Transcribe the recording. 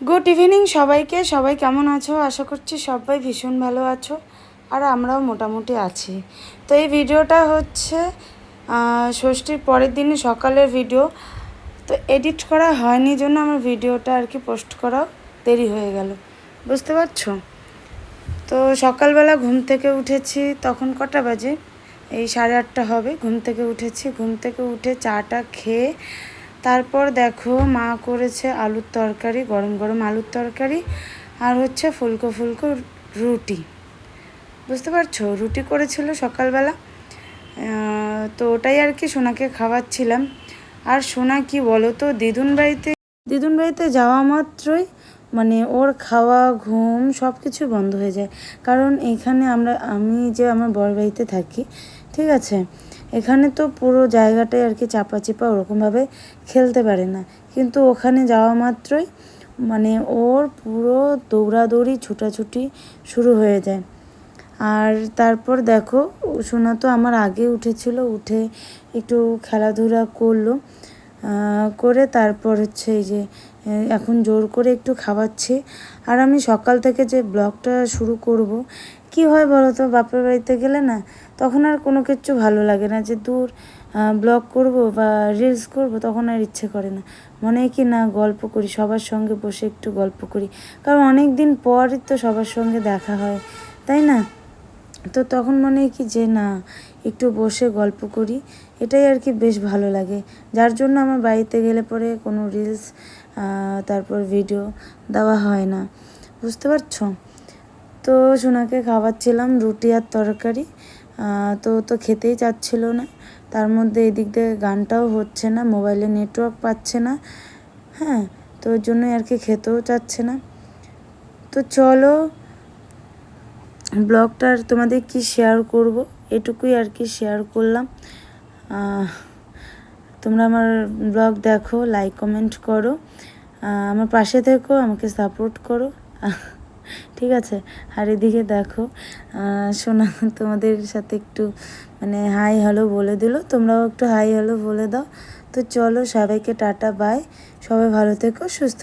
Good evening সবাইকে। সবাই কেমন আছো? আশা করছি সবাই ভীষণ ভালো আছো আর আমরাও মোটামুটি আছি। তো এই ভিডিওটা হচ্ছে ষষ্ঠীর পরের দিনে সকালের ভিডিও। তো এডিট করা হয়নি জন্য আমার ভিডিওটা আর কি পোস্ট করা দেরি হয়ে গেল। বুঝতে পারছ? তো সকালবেলা ঘুম থেকে উঠেছি, তখন কটা বাজে? এই সাড়ে আটটা হবে। ঘুম থেকে উঠেছি। ঘুম থেকে উঠে চাটা খেয়ে তারপর দেখো মা করেছে আলুর তরকারি, গরম গরম আলুর তরকারি আর হচ্ছে ফুলকো ফুলকো রুটি। বুঝতে পারছ? রুটি করেছিল সকালবেলা। তো ওটাই আর কি সোনাকে খাওয়াচ্ছিলাম। আর সোনা কি বলো তো দিদুন বাড়িতে দিদুন বাড়িতে যাওয়া মাত্রই মানে ওর খাওয়া, ঘুম সব কিছু বন্ধ হয়ে যায়। কারণ এখানে আমরা, আমি যে আমার বর বাড়িতে থাকি, ঠিক আছে? এখানে তো পুরো জায়গাটাই আর কি চাপা চিপা ওরকমভাবে খেলতে পারে না। কিন্তু ওখানে যাওয়া মাত্রই মানে ওর পুরো দৌড়াদৌড়ি, ছুটাছুটি শুরু হয়ে যায়। আর তারপর দেখো, সোনা তো আমার আগে উঠেছিল, উঠে একটু খেলাধুলা করল। করে তারপর হচ্ছে এই যে এখন জোর করে একটু খাওয়াচ্ছি। আর আমি সকাল থেকে যে ব্লগটা শুরু করব, কি হয় বলো তো? বাপের বাড়িতে গেলে না, তখন আর কোনো কিছু ভালো লাগে না যে দূর ব্লগ করব বা রিলস করব, তখন আর ইচ্ছে করে না। মনে হয় কি না, গল্প করি, সবার সঙ্গে বসে একটু গল্প করি। কারণ অনেক দিন পরই তো সবার সঙ্গে দেখা হয়, তাই না? তো তখন মনে হয় কি যে না, একটু বসে গল্প করি। এটাই আর কি বেশ ভালো লাগে। যার জন্য আমার বাড়িতে গেলে পরে কোনো রিলস তারপর ভিডিও দেওয়া হয় না। বুঝতে পারছ? তো সোনাকে খাওয়াচ্ছিলাম রুটি আর তরকারি। তো তো খেতেই চাচ্ছিল না। তার মধ্যে এদিক দিয়ে গানটাও হচ্ছে না, মোবাইলে নেটওয়ার্ক পাচ্ছে না। হ্যাঁ তো ওর জন্যই আর কি খেতেও চাচ্ছে না। তো চলো ব্লগটার তোমাদের কি শেয়ার করব? এটুকুই আর কি শেয়ার করলাম। তোমরা আমার ব্লগ দেখো লাইক কমেন্ট করো। আমার পাশে থেকো, আমাকে সাপোর্ট করো। ঠিক আছে? আর এদিকে দেখো সোনা তোমাদের সাথে একটু মানে হাই হ্যালো বলে দিল। তোমরাও একটু হাই হ্যালো বলে দাও। তো চলো, সবাইকে টাটা বাই সবাই ভালো থেকো, সুস্থ